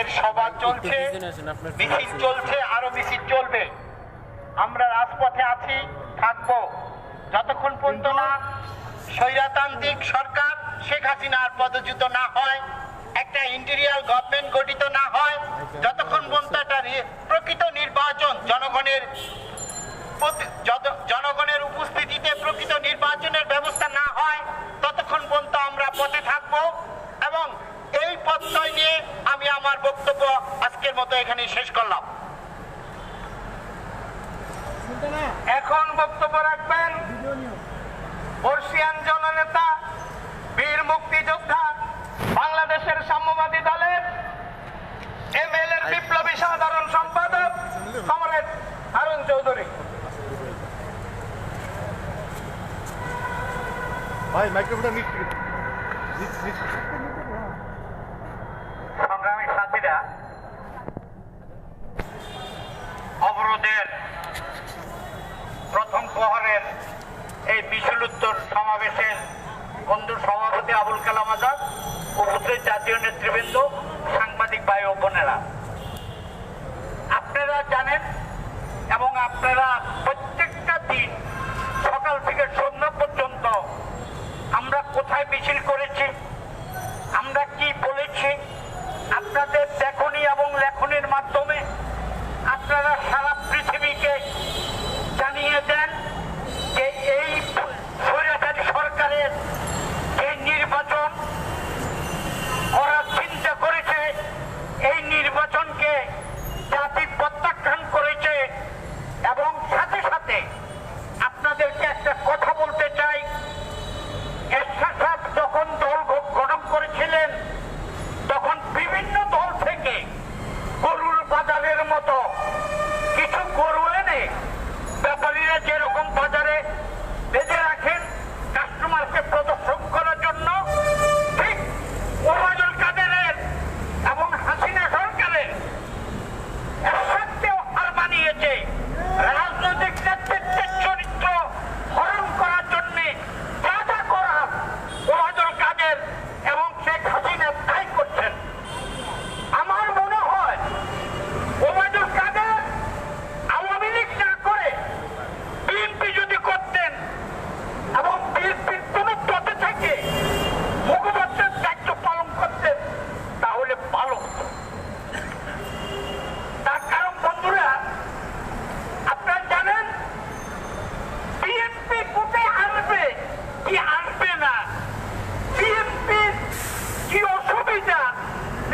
আমাদের সভা চলছে মিছিল চলছে আরও মিছিল চলবে। আমরা রাজপথে আছি থাকব। যতক্ষণ পর্যন্ত না স্বৈরাতান্ত্রিক সরকার শেখ হাসিনার পদচ্যুত না হয় একটা ইন্টেরিয়াল গভর্নমেন্ট গঠিত না হয় যতক্ষণ পর্যন্ত একটা প্রকৃত নির্বাচন জনগণের জনগণের উপস্থিতিতে প্রকৃত নির্বাচনের ব্যবস্থা না হয় ততক্ষণ পর্যন্ত আমরা পথে থাকব। এবং এই পথ নিয়ে আমি আজকের মতো এখানে শেষ করলাম। এখন বক্তব্য রাখবেন বর্ষিয়ান জননেতা, বীর মুক্তিযোদ্ধা, বাংলাদেশের সাম্যবাদী দলের এম এল এর বিপ্লবী সাধারণ সম্পাদক কমরেড হারুন চৌধুরী। ভাই, মাইক্রোফোনটা নিচ্ছি নিচ্ছি বহরের এই মিছিল উত্তর সমাবেশের বন্ধু সভাপতি আবুল কালাম আজাদ উপস্থিত জাতীয় নেতৃবৃন্দ, সাংবাদিক ভাই ও বোনেরা। আপনারা জানেন এবং আপনারা প্রত্যেকটা দিন সকাল থেকে সন্ধ্যা পর্যন্ত আমরা কোথায় মিছিল করেছি, আমরা কি বলেছি, আপনাদের দেখনি এবং লেখনির মাধ্যমে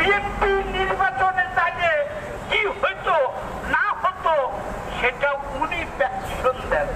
বিএনপি নির্বাচনে তাকে কি হইতো না হতো সেটা উনি প্যাকশন দেন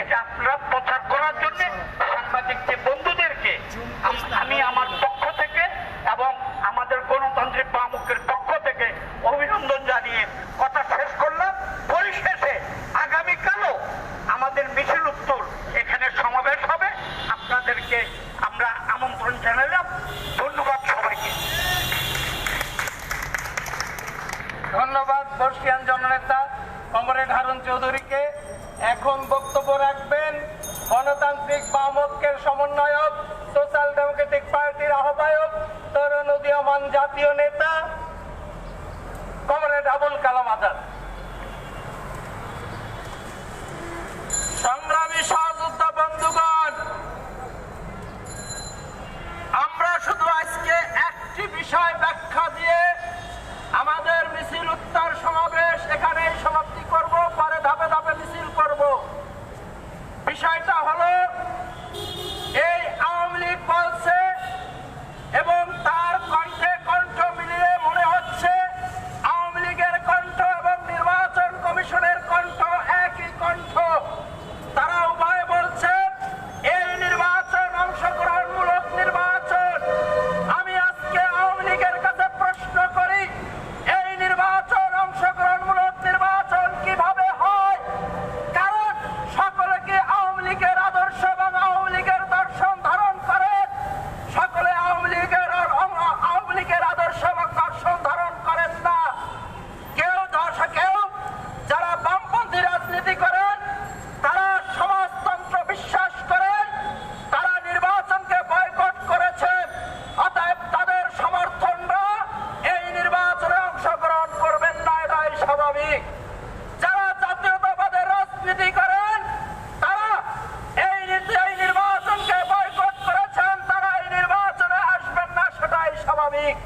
এটা প্রচার করার জন্য এবং আমাদের পক্ষ থেকে অভিনন্দন জানিয়ে আমাদের মিছিল উত্তর এখানে সমাবেশ হবে। আপনাদেরকে আমরা আমন্ত্রণ জানালাম। ধন্যবাদ সবাইকে। ধন্যবাদ বর্ষিয়ান জননেতা কমরেড হারুন চৌধুরীকে। এখন বক্তব্য রাখবেন। অনতা 神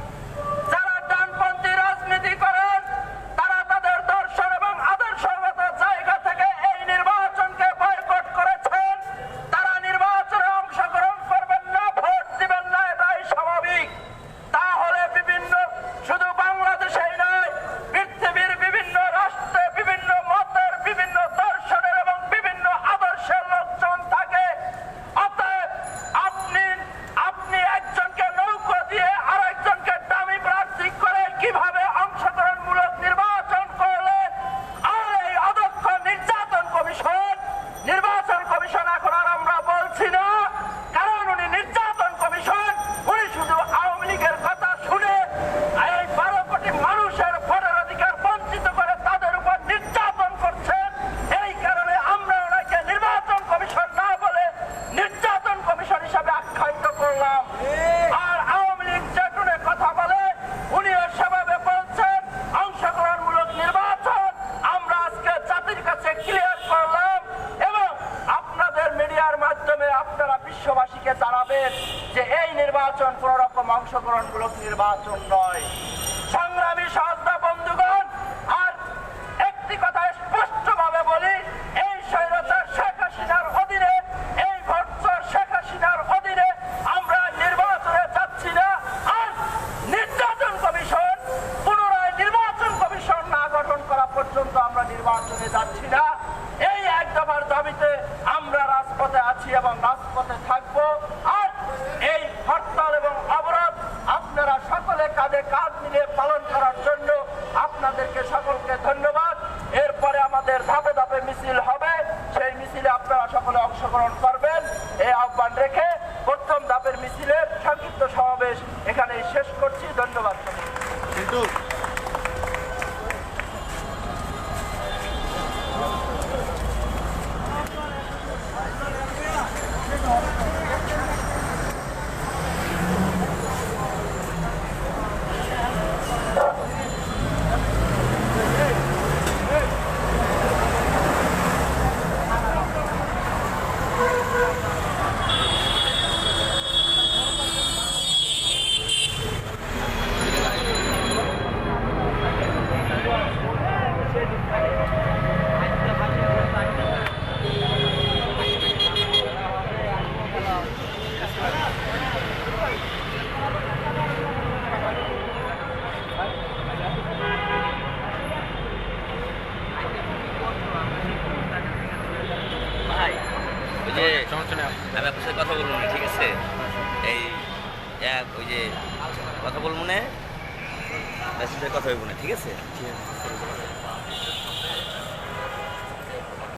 কথা হইব না ঠিক আছে?